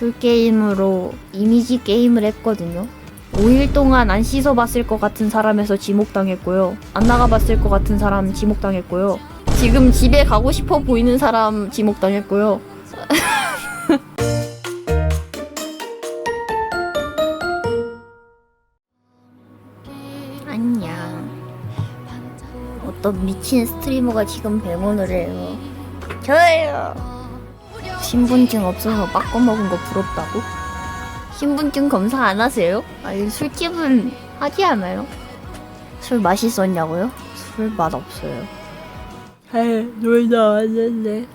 술 게임으로 이미지 게임을 했거든요. 5일 동안 안 씻어봤을 것 같은 사람에서 지목당했고요. 안 나가봤을 것 같은 사람 지목당했고요. 지금 집에 가고 싶어 보이는 사람 지목당했고요. 안녕. 어떤 미친 스트리머가 지금 배문을 해요. 저예요. 신분증 없어서 바꿔먹은 거 부럽다고? 신분증 검사 안 하세요? 아니 술집은 하지 않아요? 술 맛있었냐고요? 술 맛 없어요. 에 놀다 왔는데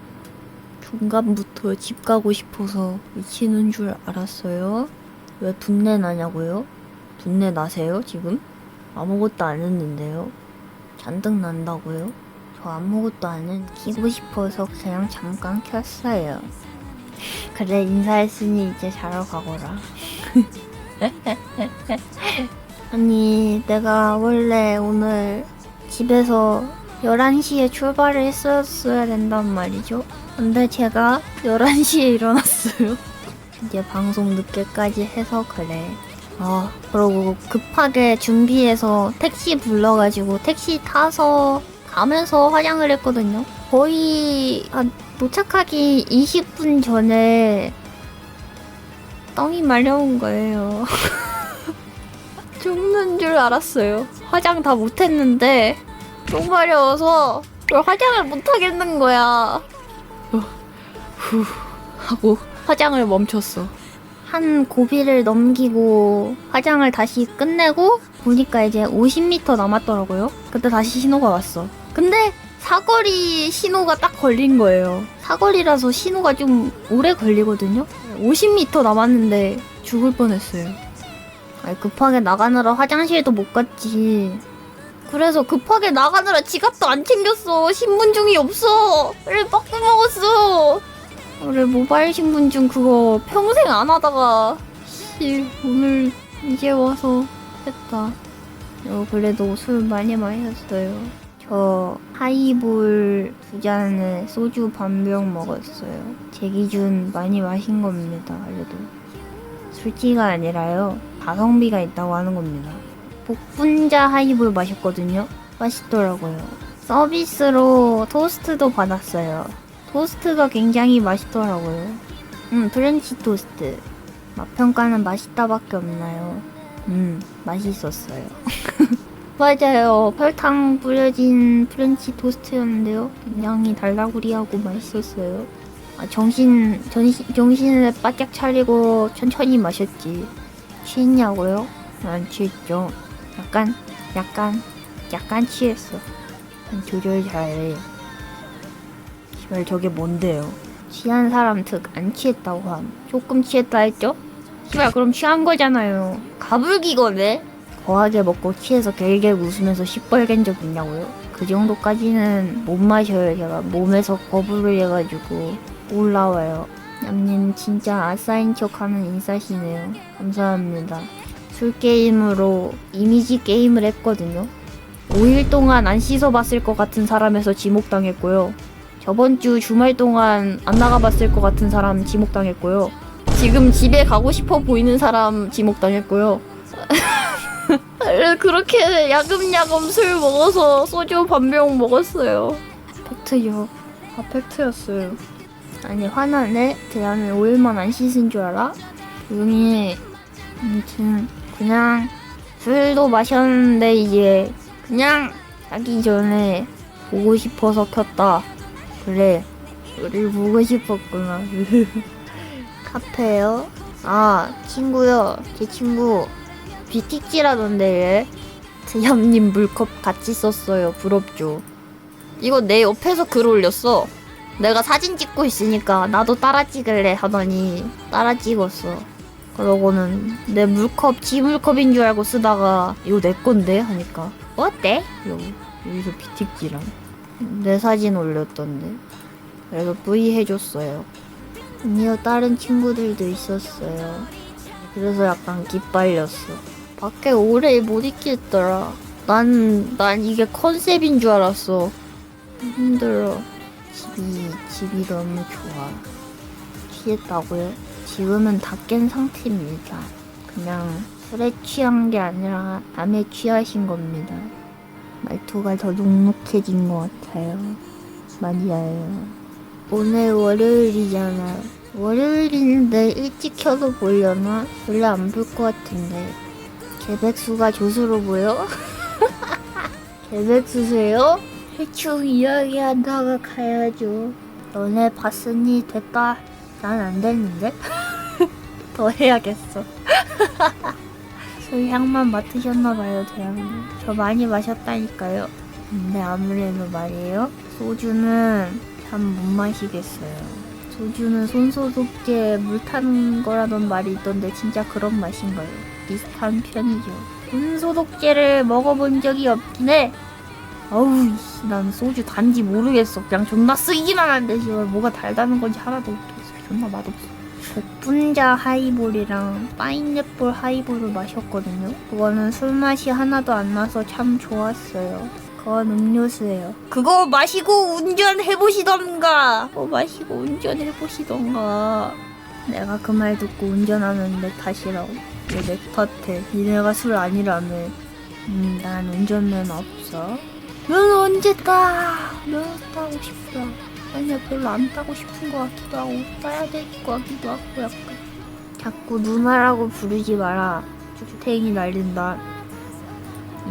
중간부터 집 가고 싶어서 미치는 줄 알았어요. 왜 분내 나냐고요? 분내 나세요 지금? 아무것도 안 했는데요. 잔뜩 난다고요? 저 아무것도 안 했, 키고 싶어서 그냥 잠깐 켰어요. 그래 인사했으니 이제 자러 가거라. 아니 내가 원래 오늘 집에서 11시에 출발을 했었어야 된단 말이죠. 근데 제가 11시에 일어났어요. 이제 방송 늦게까지 해서 그래. 아, 그러고 급하게 준비해서 택시 불러가지고 택시 타서 가면서 화장을 했거든요. 거의 한 도착하기 20분 전에 똥이 마려운 거예요. 죽는 줄 알았어요. 화장 다 못했는데 똥 마려워서 화장을 못하겠는 거야. 어, 후 하고 화장을 멈췄어. 한 고비를 넘기고 화장을 다시 끝내고 보니까 이제 50m 남았더라고요. 그때 다시 신호가 왔어. 근데 사거리 신호가 딱 걸린 거예요. 사거리라서 신호가 좀 오래 걸리거든요. 50m 남았는데 죽을 뻔했어요. 급하게 나가느라 화장실도 못 갔지. 그래서 급하게 나가느라 지갑도 안 챙겼어. 신분증이 없어. 그래 빡 먹었어. 그래 모바일 신분증 그거 평생 안 하다가 씨 오늘 이제 와서 했다. 어, 그래도 술 많이 마셨어요. 저 하이볼 두 잔에 소주 반 병 먹었어요. 제 기준 많이 마신 겁니다. 그래도 술지가 아니라요. 가성비가 있다고 하는 겁니다. 복분자 하이볼 마셨거든요. 맛있더라고요. 서비스로 토스트도 받았어요. 토스트가 굉장히 맛있더라고요. 음, 프렌치 토스트. 맛평가는 맛있다밖에 없나요? 음, 맛있었어요. 맞아요. 설탕 뿌려진 프렌치 토스트였는데요. 굉장히 달달구리하고 맛있었어요. 아, 정신, 정신, 정신을 바짝 차리고 천천히 마셨지. 취했냐고요? 안 취했죠. 약간, 약간, 약간 취했어. 조절 잘해. 시발 저게 뭔데요? 취한 사람 특안 취했다고 함. 조금 취했다 했죠? 시발 그럼 취한 거잖아요. 가불기 거네? 거하게 먹고 취해서 갤갤 웃으면서 시뻘겐 적 있냐고요? 그 정도까지는 못 마셔요. 제가 몸에서 거부를 해가지고 올라와요. 남님 진짜 아싸인 척하는 인싸시네요. 감사합니다. 술 게임으로 이미지 게임을 했거든요. 5일 동안 안 씻어봤을 것 같은 사람에서 지목당했고요. 저번 주 주말 동안 안 나가봤을 것 같은 사람 지목당했고요. 지금 집에 가고 싶어 보이는 사람 지목당했고요. 그렇게 야금야금 술 먹어서 소주 반병 먹었어요. 팩트요. 아 팩트였어요. 아니 화나네? 대안을 5일만 안 씻은 줄 알아? 조용히 해. 아무튼 그냥 술도 마셨는데 이제 그냥 자기 전에 보고 싶어서 켰다. 그래, 우리 보고 싶었구나. 카페요? 아, 친구요. 제 친구 비틱지라던데 얘. 드얌님 물컵 같이 썼어요. 부럽죠. 이거 내 옆에서 글 올렸어. 내가 사진 찍고 있으니까 나도 따라 찍을래 하더니 따라 찍었어. 그러고는 내 물컵 지 물컵인 줄 알고 쓰다가 이거 내 건데 하니까 어때? 이러고 여기서 비틱지랑 내 사진 올렸던데 그래서 V 해줬어요 아니요 다른 친구들도 있었어요 그래서 약간 기빨렸어 밖에 오래 못 있겠더라 난, 난 이게 컨셉인 줄 알았어 힘들어 집이 집이 너무 좋아 취했다고요? 지금은 다 깬 상태입니다. 그냥 술에 취한 게 아니라 남에 취하신 겁니다. 말투가 더 눅눅해진 것 같아요. 맞아요. 오늘 월요일이잖아. 월요일인데 일찍 켜서 보려나? 별로 안 볼 것 같은데. 개백수가 조수로 보여? 개백수세요? 대충 이야기하다가 가야죠. 너네 봤으니 됐다. 난 안 됐는데? 더 해야겠어. 술 향만 맡으셨나봐요, 대학님. 저 많이 마셨다니까요. 근데 아무래도 말이에요. 소주는 참 못 마시겠어요. 소주는 손소독제 물 타는 거라던 말이 있던데 진짜 그런 맛인가요? 비슷한 편이죠. 손소독제를 먹어본 적이 없긴 해. 어우, 난 소주 단지 모르겠어. 그냥 존나 쓰기만 한데, 지금 뭐가 달다는 건지 하나도 모르겠어. 존나 맛없어. 복분자 하이볼이랑 파인애플 하이볼을 마셨거든요. 그거는 술 맛이 하나도 안 나서 참 좋았어요. 그건 음료수예요. 그거 마시고 운전해보시던가! 그거 마시고 운전해보시던가. 내가 그 말 듣고 운전하는데 탓이라고. 왜내 탓해? 니네가 술 아니라며. 음, 난 운전면 없어. 면 언제 따? 면 따고 싶다. 아니야, 별로 안 따고 싶은 것 같기도 하고, 따야 될 것 같기도 하고, 약간. 자꾸 누나라고 부르지 마라. 주탱이 날린다.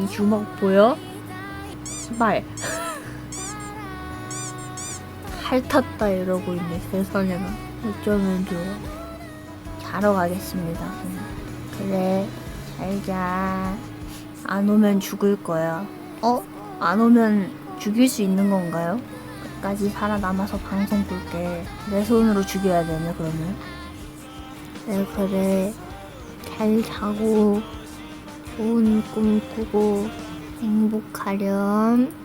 이 주먹 보여? 시발. 핥았다 이러고 있네, 세상에나. 어쩌면 좋아. 자러 가겠습니다. 그래, 잘 자. 안 오면 죽을 거야. 어? 안 오면 죽일 수 있는 건가요? 끝까지 살아남아서 방송 볼게. 내 손으로 죽여야 되네, 그러면. 네, 그래. 잘 자고, 좋은 꿈 꾸고, 행복하렴.